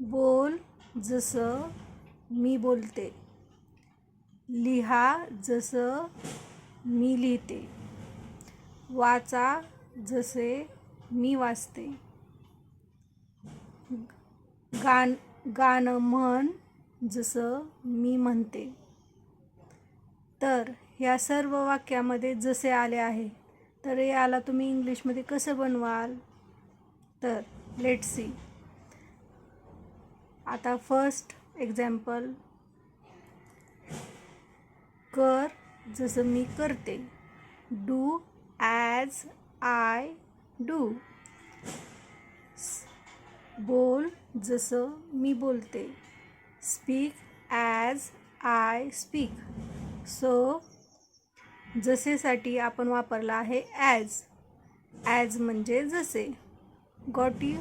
बोल जसं मी बोलते. लिहा जसं मी लिहिते. वाचा जसे मी वाचते. गाण गाणं म्हण जसं मी म्हणते. तर ह्या सर्व वाक्यामध्ये जसे आले आहे तर याला तुम्ही इंग्लिशमध्ये कसं बनवाल? तर लेट सी आता फर्स्ट एक्झाम्पल कर जसं मी करते. डू ॲज आय डू बोल जसं मी बोलते. Speak as I speak so जसेसाठी आपण वापरला आहे ॲज ॲज म्हणजे जसे. Got you